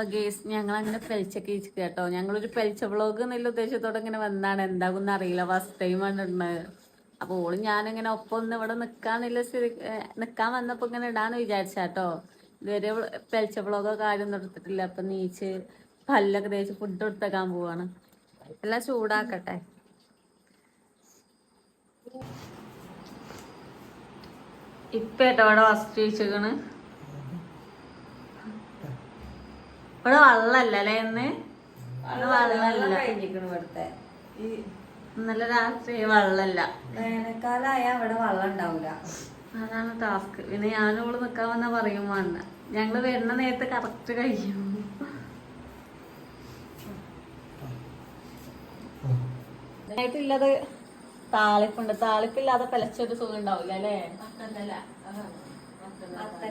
അപ്പൊ ഗേസ് ഞങ്ങൾ അങ്ങനെ പെൽച്ചൊക്കെ ഇരിക്കുക കേട്ടോ. ഞങ്ങളൊരു പെൽച്ച വ്ളോഗ് എന്നുള്ള ഉദ്ദേശത്തോടെ ഇങ്ങനെ വന്നാണ്. എന്താകുന്ന അറിയില്ല. ഫസ്റ്റ് ടൈം കണ്ടിട്ടുള്ളത് അപ്പൊ ഓൾ ഞാനിങ്ങനെ ഒപ്പം ഒന്ന് ഇവിടെ സ്ഥിതി ഏഹ് നിക്കാൻ വന്നപ്പോ ഇങ്ങനെ ഇടാന്ന് വിചാരിച്ച കേട്ടോ ഇതുവരെ പെൽച്ച വ്ളോഗോ ആരും എടുത്തിട്ടില്ല. അപ്പൊ നീച്ച് പല്ലൊക്കെ തേച്ച് ഫുഡ് എടുത്തേക്കാൻ പോവാണ്. എല്ലാം ചൂടാക്കട്ടെ. ഇപ്പൊ ഏട്ടോ ഇവിടെ ചോദിച്ചേക്കണ് ഇവിടെ വള്ളല്ല അല്ലെ ഇന്ന്? വള്ളല്ല ഇവിടുത്തെ. ഇന്നലെ രാത്രി വള്ളല്ല വേനൽക്കാലായ ഇവിടെ വെള്ളം ഉണ്ടാവൂല. അതാണ് ടാസ്ക് പിന്നെ ഞാനോൾ നിക്കാൻ വന്നാ പറയും വേണ്ട. ഞങ്ങൾ വരുന്ന നേരത്തെ കറക്റ്റ് കഴിയും. ആയിട്ടുള്ളത് താളിപ്പുണ്ട് താളിപ്പില്ലാതെ പിലച്ചൊരു സുഖം ഉണ്ടാവില്ല അല്ലേ?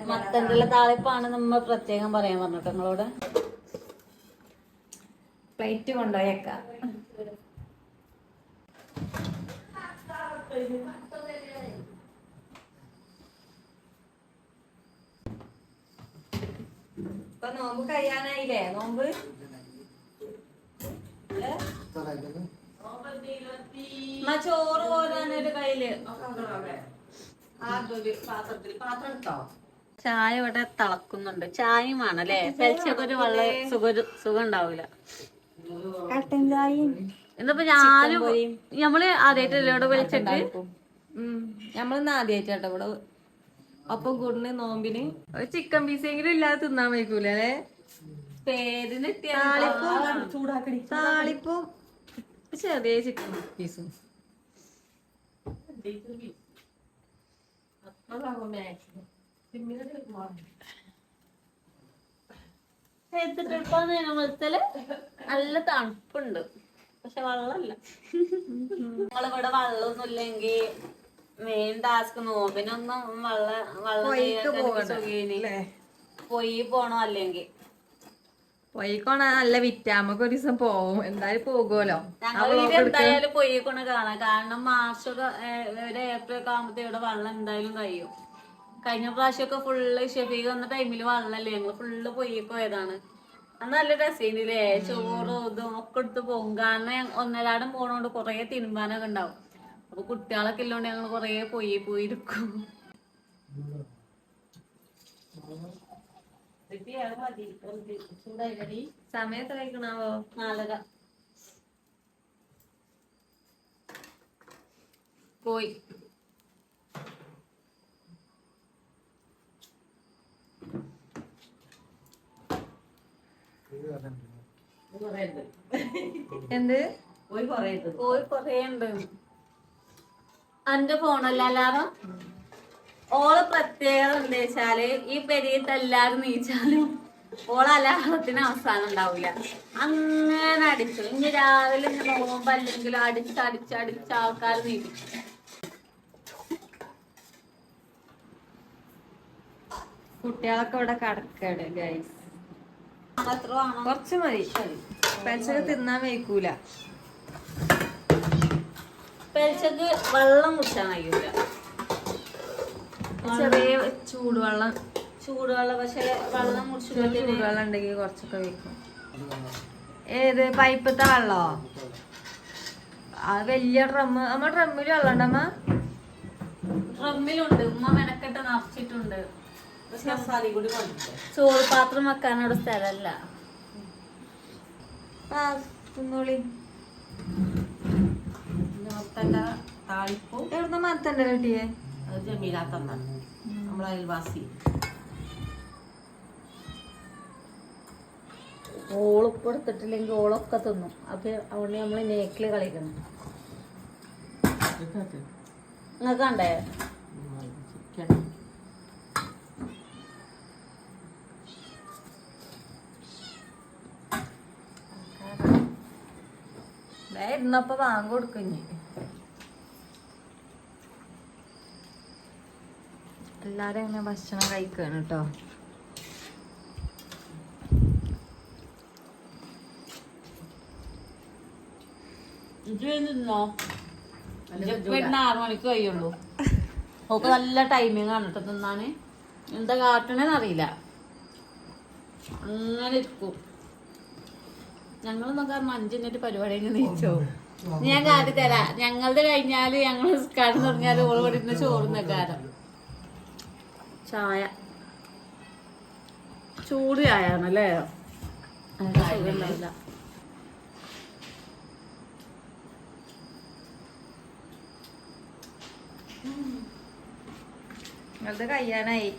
മത്തന്റെ താളിപ്പാണ് നമ്മൾ പ്രത്യേകം പറയാൻ പറഞ്ഞിട്ട്. നിങ്ങളോട്? പ്ലേറ്റ് കൊണ്ടുപോയേക്കാം. ഇപ്പൊ നോമ്പ് കഴിയാനായില്ലേ? നോമ്പ്? ചോറ് പോരാനൊരു കയ്യിൽ. ചായ ഇവിടെ തിളക്കുന്നുണ്ട്. ചായയും വേണം അല്ലേ? പെൽച്ചൊക്കെ ഒരു വളരെ സുഖ സുഖം ഉണ്ടാവൂല. എന്നിപ്പോ ഞാനും നമ്മൾ ആദ്യമായിട്ടല്ലേ ഇവിടെ വിളിച്ചിട്ട്? നമ്മളിന്ന് ആദ്യമായിട്ടാട്ടോ ഇവിടെ ഒപ്പം കൂടുന്ന നോമ്പിന്. ഒരു ചിക്കൻ പീസെങ്കിലും ഇല്ലാതെ തിന്നാൻ വയ്ക്കൂല അല്ലേ? പേരിന് താളിപ്പും ചെറിയ ചിക്കൻ പീസും നല്ല തണുപ്പുണ്ട്. പക്ഷെ വെള്ളമല്ല നമ്മളിവിടെ വെള്ളമൊന്നും ഇല്ലെങ്കിൽ മെയിൻ ടാസ്ക് നോമ്പിനൊന്നും വെള്ളം വെള്ളം പോയി പോണോ അല്ലെങ്കിൽ പോയിക്കോണ നല്ല വിറ്റാമൊക്കെ ഒരു ദിവസം പോവും. എന്തായാലും പോകുമല്ലോ എന്തായാലും പോയിക്കോണ കാണാം. കാരണം മാർച്ച് ഒക്കെ ഒരു ഏപ്രിൽ ഒക്കെ ആകുമ്പോഴത്തെ ഇവിടെ വെള്ളം എന്തായാലും കഴിയും. കഴിഞ്ഞ പ്രാവശ്യമൊക്കെ ഫുള്ള് ഷെഫീഖ് വന്ന ടൈമിൽ വെള്ളമല്ലേ ഞങ്ങൾ ഫുള്ള് പോയിക്കോയതാണ് അന്ന് നല്ല രസീനില്ലേ? ചോറും ഇതും ഒക്കെ എടുത്ത് പോകും കാരണം ഒന്നരാടം പോണോണ്ട് കൊറേ തിരുമ്പാനൊക്കെ ഉണ്ടാവും. അപ്പൊ കുട്ടികളൊക്കെ ഇല്ലോണ്ട് ഞങ്ങൾ കൊറേ പോയി പോയിരിക്കും സമയം എത്ര കഴിക്കണാവോ നാലര. പോയി. എന്ത്? പോയി കൊറേ ഉണ്ട് അന്റെ ഫോണല്ല അല്ലാതെ ഓൾ പ്രത്യേകത എന്താ വെച്ചാൽ ഈ പെരീത്ത് എല്ലാരും നീച്ചാലും ഓളെ അലാഹത്തിന് അവസാനം ഉണ്ടാവില്ല അങ്ങനെ അടിച്ചു. ഇനി രാവിലെ ഇങ്ങനെ നോമ്പ് അല്ലെങ്കിൽ അടിച്ച് അടിച്ച് അടിച്ച് ആൾക്കാർ നീക്കും. കുട്ടികളൊക്കെ ഇവിടെ കടക്കാണ് ഗൈസ് കുറച്ച് മതി. പെൻഷന് തിന്നാൻ വയ്ക്കൂല പെൽച്ചക്ക് വെള്ളം കുടിച്ചാൻ കഴിയൂല ചെറിയ ചൂടുവെള്ളം. ചൂടുവെള്ളം പക്ഷെ വെള്ളം കുടിച്ചുമ്പോഴത്തേന് ചൂടുവെള്ളം ഉണ്ടെങ്കിൽ കുറച്ചൊക്കെ വെക്കും ഏത് പൈപ്പത്തെ വെള്ളോ? ആ വലിയ ഡ്രമ്മ് നമ്മ ഡ്രമ്മിൽ വെള്ളം ഉണ്ടമ്മ ഡ്രമ്മിലുണ്ട്. ഉമ്മ മെനക്കെട്ട് നിറച്ചിട്ടുണ്ട്. ചോറ് പാത്രം വെക്കാനോട് സ്ഥലല്ല ആ തിന്നോളി. താളിപ്പും? എവിടുന്ന മത്തന്റെ കിട്ടിയേ? അത് ജമീലാത്തന്നാണ് തന്ന നമ്മളെ അയൽവാസി. ഓളിപ്പ് എടുത്തിട്ടില്ലെങ്കിൽ ഓളൊക്കെ തിന്നും. അപ്പൊ അവിടെ നമ്മൾ നേക്കിൽ കളിക്കണം നിങ്ങൾക്ക് കണ്ടേ? ചിക്കൻ. ദേ ഇരുന്നപ്പോ വാങ്ങി എല്ലാരും അങ്ങനെ ഭക്ഷണം കഴിക്കാണ് കേട്ടോ. ആറു മണിക്ക് കഴിയുള്ളൂ. ഓക്ക് നല്ല ടൈമിങ് ആണ് കേട്ടോ തിന്നാന്. എന്താ കാട്ടണേന്ന് അറിയില്ല. അങ്ങനെ ഇരിക്കും. ഞങ്ങളെന്നൊക്കെ പറഞ്ഞാൽ അഞ്ചു മിനിറ്റ് പരിപാടി നീച്ചോ? ഞാൻ കാട്ടി തരാം. ഞങ്ങളുടെ കഴിഞ്ഞാൽ ഞങ്ങൾ കടന്നു തുടങ്ങിയാൽ ഓൾ കൂടി ഇരുന്ന് ചോറുന്ന കാരം ചായ. ചൂട് ചായാണല്ലേ സുഖമുണ്ടാവില്ല നിങ്ങളത് കഴിയാനായി.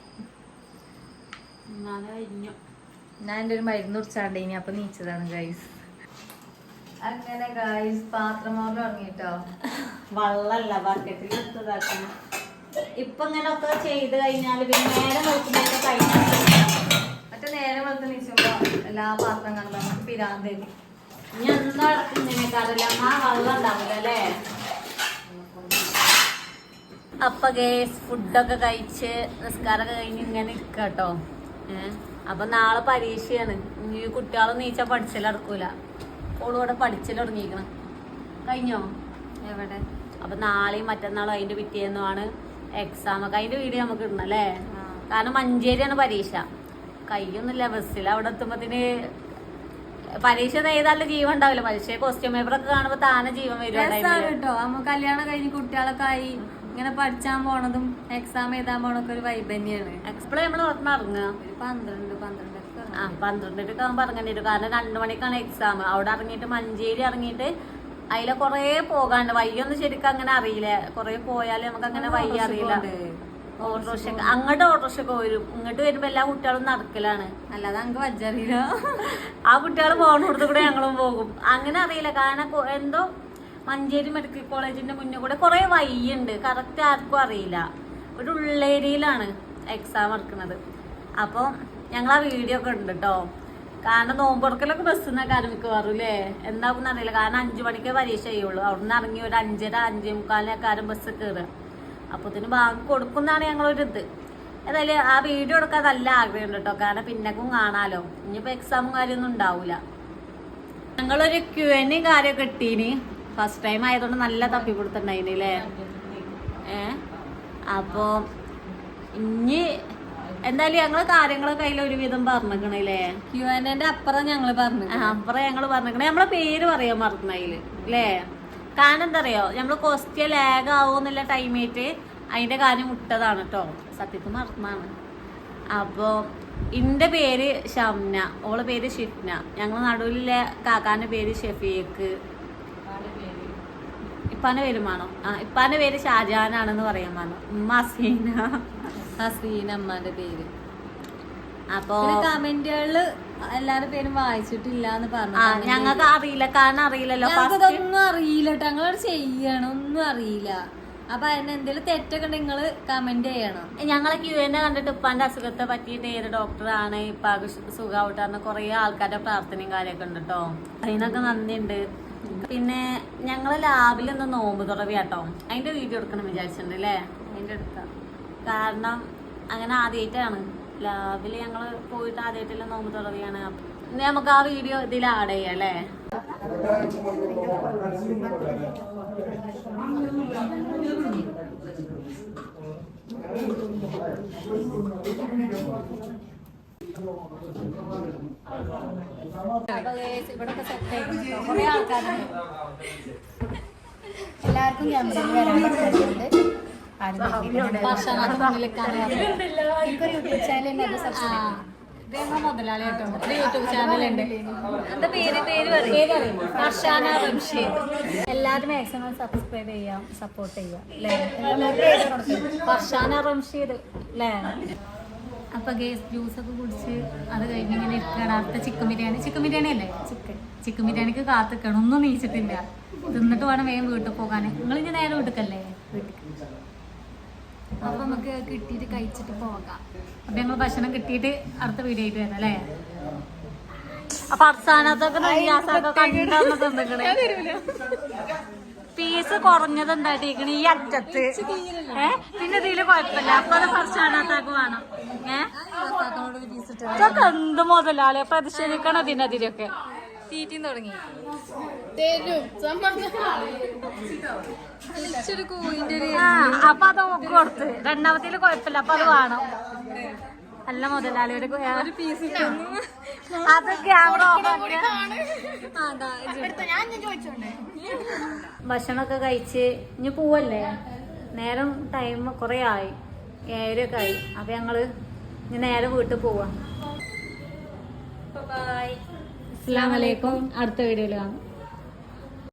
കഴിഞ്ഞു. ഞാൻ എന്റെ ഒരു മരുന്ന് കുടിച്ചാണ്ട് ഇനി അപ്പൊ നീച്ചതാണ് ഗൈസ് അങ്ങനെ ഗൈസ് പാത്രം മോറിൽ ഇറങ്ങിട്ടോ വള്ളല്ല ബക്കറ്റിൽ എടുത്തതാക്കണം ഇപ്പൊ ഇങ്ങനൊക്കെ ചെയ്ത് കഴിഞ്ഞാൽ പിന്നെ നേരെ നോക്കുമ്പോ കഴിഞ്ഞാൽ മറ്റേ നേരെ വെളുത്ത് നിൽക്കുമ്പോ എല്ലാ പാത്രം കാണുമ്പോ നമുക്ക് പിരാന്ത് വരും. ഇനി എന്താ നിനക്കറിയില്ല ആ വെള്ളം ഉണ്ടാവില്ല അല്ലേ? അപ്പൊ ഗേസ് ഫുഡൊക്കെ കഴിച്ച് നിസ്കാരമൊക്കെ കഴിഞ്ഞ് ഇങ്ങനെ കേട്ടോ. ഏഹ് അപ്പൊ നാളെ പരീക്ഷയാണ്. ഇനി കുട്ടികളെ നീച്ച പഠിച്ചിലടക്കൂല ഓളിവിടെ പഠിച്ചിലടങ്ങിയിരിക്കണം കഴിഞ്ഞോ? എവിടെ? അപ്പൊ നാളെയും മറ്റന്നാളും അതിന്റെ പിറ്റേന്നുമാണ് എക്സാം ഒക്കെ അതിന്റെ വീഡിയോ നമുക്ക് ഇടണല്ലേ. കാരണം മഞ്ചേരിയാണ് പരീക്ഷ. കയ്യൊന്നുമില്ല ബസ്സിൽ അവിടെ എത്തുമ്പത്തിന് പരീക്ഷ ചെയ്താലും ജീവൻ ഉണ്ടാവില്ല. പക്ഷേ ക്വസ്റ്റ്യൻ പേപ്പർ ഒക്കെ കാണുമ്പോ താനെ ജീവൻ വരും. കേട്ടോ. കല്യാണം കഴിഞ്ഞ് കുട്ടികളൊക്കെ ആയി ഇങ്ങനെ പഠിച്ചാൻ പോണതും എക്സാം എഴുതാൻ പോണൊക്കെ ഒരു വൈബ് തന്നെയാണ്. എക്സ്പ്ലെയിൻ നമ്മൾ ഉടനെ ഇറങ്ങുക. ഒരു പന്ത്രണ്ട് പന്ത്രണ്ടൊക്കെ ആ പന്ത്രണ്ടിനൊക്കെ ആകുമ്പോൾ ഇറങ്ങേണ്ടി വരും. കാരണം രണ്ടു മണിക്കാണ് എക്സാം അവിടെ ഇറങ്ങിയിട്ട് മഞ്ചേരി ഇറങ്ങിയിട്ട് അതിലെ കൊറേ പോകാണ്ട് വയ്യൊന്നും ശരിക്കും അങ്ങനെ അറിയില്ല. കൊറേ പോയാലും നമുക്ക് അങ്ങനെ വയ്യ അറിയില്ല. ഓട്ടോറിക്ഷ അങ്ങോട്ട് ഓട്ടോറിക്ഷ വരും. ഇങ്ങോട്ട് വരുമ്പോ എല്ലാ കുട്ടികളും നടക്കലാണ്. അല്ലാതെ അങ്ങ് വജ്ജറിയില്ല. ആ കുട്ടികൾ പോകുന്നിടത്ത് കൂടെ ഞങ്ങളും പോകും. അങ്ങനെ അറിയില്ല. കാരണം എന്തോ മഞ്ചേരി മെഡിക്കൽ കോളേജിന്റെ മുന്നേ കൂടെ കുറെ വയ്യുണ്ട് കറക്റ്റ് ആർക്കും അറിയില്ല. ഒരു ഉള്ളേരിയിലാണ് എക്സാം നടക്കുന്നത് അപ്പോൾ ഞങ്ങൾ ആ വീഡിയോ ഒക്കെ ഉണ്ട് കേട്ടോ കാരണം നോമ്പുറക്കലൊക്കെ ബസ്സിൽ നിന്നൊക്കെ ആരംഭിക്കുവാറും അല്ലേ എന്താകുന്ന അറിയില്ല കാരണം അഞ്ചു മണിക്കേ പരീക്ഷ ചെയ്യുള്ളൂ. അവിടെ നിന്ന് ഇറങ്ങി ഒരു അഞ്ചര അഞ്ചേ മുക്കാലിനൊക്കെ ആരും ബസ് കയറുക അപ്പത്തിന് ബാങ്ക് കൊടുക്കുന്നതാണ് ഞങ്ങളൊരു ഇത് ഏതായാലും ആ വീഡിയോ എടുക്കാൻ നല്ല ആഗ്രഹമുണ്ട് കേട്ടോ കാരണം പിന്നക്കും കാണാലോ. ഇനിയിപ്പോ എക്സാമും കാര്യമൊന്നും ഉണ്ടാവില്ല ഞങ്ങളൊരു ക്യു എൻ കാര്യം കിട്ടീന്. ഫസ്റ്റ് ടൈം ആയതുകൊണ്ട് നല്ല തപ്പിപ്പിടുത്തുണ്ടായിന് അല്ലേ ഏ? അപ്പോ ഇനി എന്തായാലും ഞങ്ങൾ കാര്യങ്ങളെ കയ്യിൽ ഒരുവിധം പറഞ്ഞിക്കണല്ലേ? ക്യു എന്റെ അപ്പുറം ഞങ്ങൾ പറഞ്ഞു അപ്പുറം ഞങ്ങൾ പറഞ്ഞേക്കണേ. നമ്മളെ പേര് പറയാൻ മറന്നതിൽ അല്ലേ കാരണം എന്താ അറിയോ നമ്മൾ ക്വസ്റ്റ്യൻ ലാഗ് ആവുന്നില്ല ടൈമേറ്റ് അതിന്റെ കാര്യം മുട്ടതാണ് കേട്ടോ സത്യത്തിൽ മറന്നാണ്. അപ്പോ ഇന്റെ പേര് ഷംന ഓളെ പേര് ഷിഫ്ന. ഞങ്ങൾ നടുവിലെ കാക്കാന്റെ പേര് ഷെഫീഖ്. ഇപ്പാന്റെ പേരുമാണോ ആ ഇപ്പാന്റെ പേര് ഷാജാനാണെന്ന് പറയാൻ വേണം ഉമ്മ അസീന ഹസീൻ അമ്മാന്റെ പേര്. അപ്പോ കമന്റുകളിൽ എല്ലാരുടെ പേരും വായിച്ചിട്ടില്ല എന്ന് പറഞ്ഞു ഞങ്ങൾക്ക് അറിയില്ല. കാരണം അറിയില്ലല്ലോ. ഞങ്ങൾക്കതൊന്നും അറിയില്ല കേട്ടോ ഞങ്ങളോട് ചെയ്യണം. ഒന്നും അറിയില്ല. അപ്പൊ അതിന് എന്തെങ്കിലും തെറ്റൊക്കെ നിങ്ങൾ കമന്റ് ചെയ്യണം. ഞങ്ങളെ ക്യൂ എന്നെ കണ്ടിട്ട് ഉപ്പാന്റെ അസുഖത്തെ പറ്റിയിട്ട് ഏത് ഡോക്ടറാണ് ഇപ്പാക്ക് സുഖമാവട്ടെ കൊറേ ആൾക്കാരുടെ പ്രാർത്ഥനയും കാര്യമൊക്കെ ഉണ്ട് കേട്ടോ അതിനൊക്കെ നന്ദിയുണ്ട്. പിന്നെ ഞങ്ങളെ ലാബിൽ ഒന്ന് നോമ്പ് തുറവി അതിന്റെ വീഡിയോ എടുക്കണം വിചാരിച്ചിട്ടുണ്ട് അല്ലേ അതിന്റെ എടുക്കാം കാരണം അങ്ങനെ ആദ്യമായിട്ടാണ് ലാബിൽ ഞങ്ങൾ പോയിട്ട് ആദ്യമായിട്ടുള്ള നോമ്പ് തുറവിയാണ്. നമുക്ക് ആ വീഡിയോ ഇതിൽ ആഡ് ചെയ്യാം അല്ലേ? എല്ലാവർക്കും ക്യാമറയിൽ വരാൻ പറ്റുന്നുണ്ട്. യൂട്യൂബ് ചാനലുണ്ട് എന്താ പേര്? പേര് റംഷീദ് എല്ലാവരും മാക്സിമം സബ്സ്ക്രൈബ് ചെയ്യാം സപ്പോർട്ട് ചെയ്യാം അല്ലേ? ഫർഷാന റംഷീദ് അല്ലേ? അപ്പൊ ഗേസ് ജ്യൂസ് ഒക്കെ കുടിച്ച് അത് കഴിഞ്ഞ് ഇങ്ങനെ ഇരിക്കുകയാണ് അടുത്ത ചിക്കൻ ബിരിയാണി. ചിക്കൻ ബിരിയാണി അല്ലേ? ചിക്കൻ ചിക്കൻ ബിരിയാണിക്ക് കാത്തിക്കണം. ഒന്നും നീച്ചിട്ടില്ല. തിന്നിട്ട് വേണം വേഗം വീട്ടിൽ പോകാൻ നിങ്ങൾ ഇനി നേരെ വീട്ടിക്കല്ലേ? അപ്പൊ നമുക്ക് കിട്ടിയിട്ട് കഴിച്ചിട്ട് പോകാം. അപ്പൊ ഞങ്ങൾ ഭക്ഷണം കിട്ടിയിട്ട് അടുത്ത വീഡിയോ ആയിട്ട് വരാം അല്ലേ? അപ്പൊ അർസാനത്തൊക്കെ പീസ് കുറഞ്ഞത് എന്തായിട്ടിരിക്കണ ഈ അറ്റത്ത്. ഏ? പിന്നെ ഇതിൽ കുഴപ്പമില്ല. അപ്പൊ അത് ഫർഷാനത്താക്ക് വേണം. ഏ? ഇതൊക്കെ എന്ത് മുതലാളി? പ്രതിഷേധിക്കണം ഇതിനെതിരൊക്കെ തീറ്റയും തുടങ്ങി. അപ്പൊ അത് ഓക്ക് കൊടുത്ത്. രണ്ടാമത്തേൽ കുഴപ്പമില്ല അപ്പൊ അത് വേണം. അല്ല മുതലാളിയുടെ അത് ക്യാമറ ഭക്ഷണമൊക്കെ കഴിച്ച് ഇനി പോവല്ലേ? നേരം ടൈം കുറെ ആയി. ഏഴരൊക്കെ ആയി. അപ്പൊ ഞങ്ങൾ ഇനി നേരെ വീട്ടിൽ പോവാം. അസ്സാം വലൈക്കും അടുത്ത വീഡിയോയിൽ കാണാം.